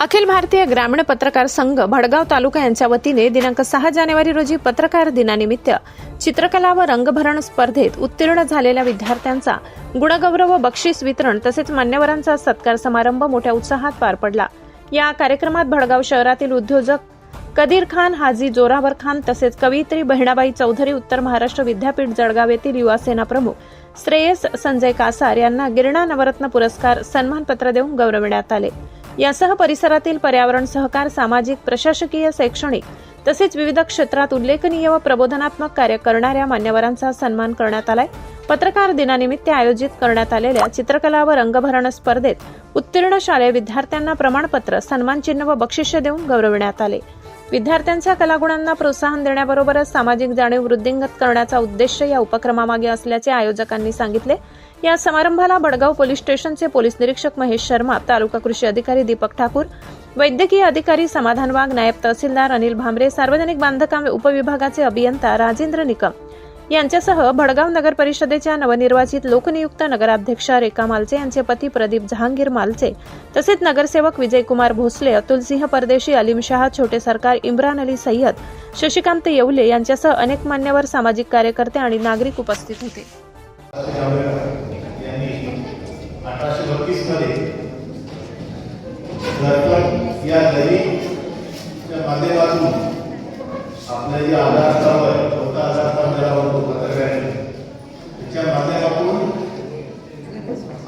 अखिल भारतीय ग्रामीण पत्रकार संघ भडगाव तालुका यांच्या वतीने दिनांक सहा जानेवारी रोजी पत्रकार दिनानिमित्त चित्रकला व रंगभरण स्पर्धेत उत्तीर्ण झालेल्या विद्यार्थ्यांचा गुणगौरव व बक्षीस वितरण तसेच मान्यवरांचा सत्कार समारंभ मोठ्या उत्साहात पार पडला. या कार्यक्रमात भडगाव शहरातील उद्योजक कदीर खान हाजी जोरावर खान तसेच कवयित्री बहिणाबाई चौधरी उत्तर महाराष्ट्र विद्यापीठ जळगाव येथील युवा सेना प्रमुख श्रेयस संजय कासार यांना गिरणा नवरत्न पुरस्कार सन्मानपत्र देऊन गौरविण्यात आले. यासह परिसरातील पर्यावरण सहकार सामाजिक प्रशासकीय शैक्षणिक तसेच विविध क्षेत्रात उल्लेखनीय व प्रबोधनात्मक कार्य करणाऱ्या मान्यवरांचा सन्मान करण्यात आलाय. पत्रकार दिनानिमित्त आयोजित करण्यात आलेल्या चित्रकला व रंगभरण स्पर्धेत उत्तीर्ण शालेय विद्यार्थ्यांना प्रमाणपत्र सन्मानचिन्ह व बक्षिसे देऊन गौरविण्यात आले. विद्यार्थ्यांच्या कलागुणांना प्रोत्साहन देण्याबरोबरच सामाजिक जाणीव वृद्धिंगत करण्याचा उद्देश या उपक्रमामागे असल्याचे आयोजकांनी सांगितले. या समारंभाला बडगाव पोलीस स्टेशनचे पोलीस निरीक्षक महेश शर्मा तालुका कृषी अधिकारी दीपक ठाकूर वैद्यकीय अधिकारी समाधान वाघ नायब तहसीलदार अनिल भांबरे सार्वजनिक बांधकाम उपविभागाचे अभियंता राजेंद्र निकम यांच्यासह भडगाव नगर परिषदेच्या नवनिर्वाचित लोकनियुक्त नगराध्यक्षा रेखा मालचे यांचे पती प्रदीप जहांगीर मालचे तसेच नगरसेवक विजयकुमार भोसले अतुलसिंह परदेशी अलीम शहा छोटे सरकार इम्रान अली सय्यद शशिकांत येवले यांच्यासह अनेक मान्यवर सामाजिक कार्यकर्ते आणि नागरिक उपस्थित होते. या जे आधार स्तंभ आहे चौथा आधार स्तंभ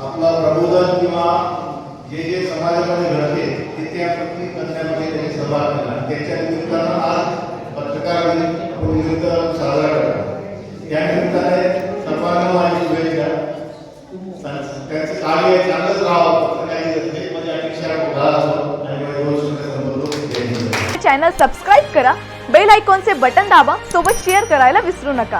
आपला प्रबोधन किंवा जे जे समाजामध्ये घडते ते त्या प्रती करण्यामध्ये त्यांनी सहभाग केला. त्याच्या निमित्तानं आज पत्रकार दिन निमित्त साजरा करतात त्या निमित्ताने सर्वांना माझी शुभेच्छा. त्यांचं कार्य चांगलंच राहावं चॅनल सबस्क्राईब करा. बेल आयकॉनचे बटन दाबा. सोबत शेअर करायला विसरू नका.